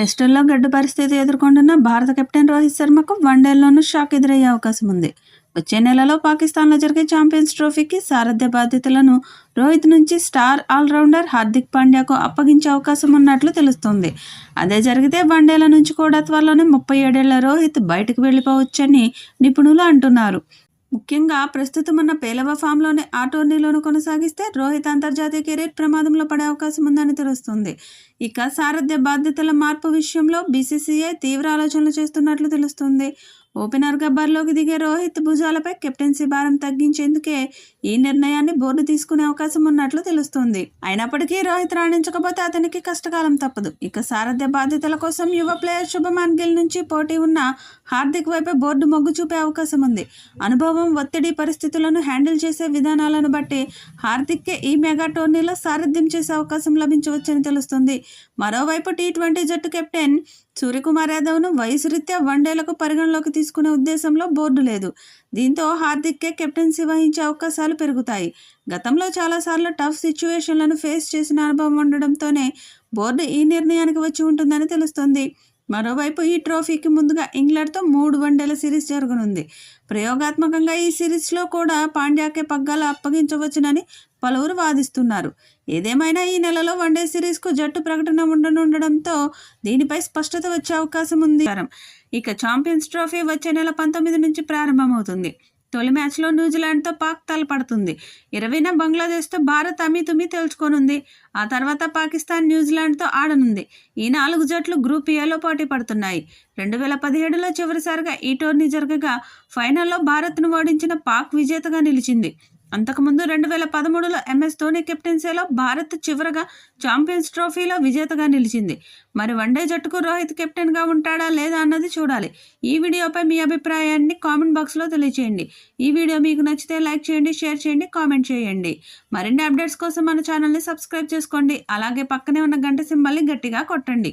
టెస్టుల్లో గడ్డు పరిస్థితి ఎదుర్కొంటున్న భారత కెప్టెన్ రోహిత్ శర్మకు వన్డేల్లోనూ షాక్ ఎదురయ్యే అవకాశం ఉంది. వచ్చే నెలలో పాకిస్తాన్లో జరిగే ఛాంపియన్స్ ట్రోఫీకి సారథ్య బాధ్యతలను రోహిత్ నుంచి స్టార్ ఆల్రౌండర్ హార్దిక్ పాండ్యాకు అప్పగించే అవకాశం ఉన్నట్లు తెలుస్తోంది. అదే జరిగితే వన్డేల నుంచి కూడా త్వరలోనే ముప్పై ఏడేళ్ళ రోహిత్ బయటకు వెళ్ళిపోవచ్చని నిపుణులు అంటున్నారు. ముఖ్యంగా ప్రస్తుతం ఉన్న పేలవ ఫామ్లోనే ఆ కొనసాగిస్తే రోహిత్ అంతర్జాతీయ కెరీర్ ప్రమాదంలో పడే అవకాశం ఉందని తెలుస్తుంది. ఇక సారథ్య బాధ్యతల మార్పు విషయంలో బీసీసీఐ తీవ్ర ఆలోచనలు చేస్తున్నట్లు తెలుస్తుంది. ఓపెనర్ గబ్బర్లోకి దిగే రోహిత్ భుజాలపై కెప్టెన్సీ భారం తగ్గించేందుకే ఈ నిర్ణయాన్ని బోర్డు తీసుకునే అవకాశం ఉన్నట్లు తెలుస్తుంది. అయినప్పటికీ రోహిత్ రాణించకపోతే అతనికి కష్టకాలం తప్పదు. ఇక సారథ్య బాధ్యతల కోసం యువ ప్లేయర్ శుభమాన్ గిల్ నుంచి పోటీ ఉన్న హార్దిక్ వైపే బోర్డు మొగ్గు చూపే అవకాశం ఉంది. అనుభవం ఒత్తిడి పరిస్థితులను హ్యాండిల్ చేసే విధానాలను బట్టి హార్దిక్కే ఈ మెగా టోర్నీలో సారథ్యం చేసే అవకాశం లభించవచ్చని తెలుస్తుంది. మరోవైపు టీ ట్వంటీ జట్టు కెప్టెన్ సూర్యకుమార్ యాదవ్ను వయసు రీత్యా వన్డేలకు పరిగణలోకి తీసుకునే ఉద్దేశంలో బోర్డు లేదు. దీంతో హార్దిక్కే కెప్టెన్సీ వహించే అవకాశాలు పెరుగుతాయి. గతంలో చాలాసార్లు టఫ్ సిచ్యువేషన్లను ఫేస్ చేసిన అనుభవం ఉండడంతోనే బోర్డు ఈ నిర్ణయానికి వచ్చి ఉంటుందని తెలుస్తుంది. మరోవైపు ఈ ట్రోఫీకి ముందుగా ఇంగ్లాండ్తో మూడు వన్డేల సిరీస్ జరగనుంది. ప్రయోగాత్మకంగా ఈ సిరీస్లో కూడా పాండ్యాకే పగ్గాలు అప్పగించవచ్చునని పలువురు వాదిస్తున్నారు. ఏదేమైనా ఈ నెలలో వన్డే సిరీస్కు జట్టు ప్రకటన ఉండనుండడంతో దీనిపై స్పష్టత వచ్చే అవకాశం ఉంది. ఇక ఛాంపియన్స్ ట్రోఫీ వచ్చే నెల పంతొమ్మిది నుంచి ప్రారంభమవుతుంది. తొలి మ్యాచ్లో న్యూజిలాండ్తో పాక్ తలపడుతుంది. ఇరవైన బంగ్లాదేశ్తో భారత్ అమితుమి తేల్చుకోనుంది. ఆ తర్వాత పాకిస్తాన్ న్యూజిలాండ్తో ఆడనుంది. ఈ నాలుగు జట్లు గ్రూప్ ఏలో పోటీ పడుతున్నాయి. రెండు వేల పదిహేడులో చివరిసారిగా ఈ టోర్నీ జరగగా ఫైనల్లో భారత్ను ఓడించిన పాక్ విజేతగా నిలిచింది. అంతకుముందు రెండు వేల పదమూడులో ఎంఎస్ ధోని కెప్టెన్సీలో భారత్ చివరగా ఛాంపియన్స్ ట్రోఫీలో విజేతగా నిలిచింది. మరి వన్డే జట్టుకు రోహిత్ కెప్టెన్గా ఉంటాడా లేదా అన్నది చూడాలి. ఈ వీడియోపై మీ అభిప్రాయాన్ని కామెంట్ బాక్స్లో తెలియచేయండి. ఈ వీడియో మీకు నచ్చితే లైక్ చేయండి షేర్ చేయండి కామెంట్ చేయండి. మరిన్ని అప్డేట్స్ కోసం మన ఛానల్ని సబ్స్క్రైబ్ చేసుకోండి. అలాగే పక్కనే ఉన్న గంట సింబల్ని గట్టిగా కొట్టండి.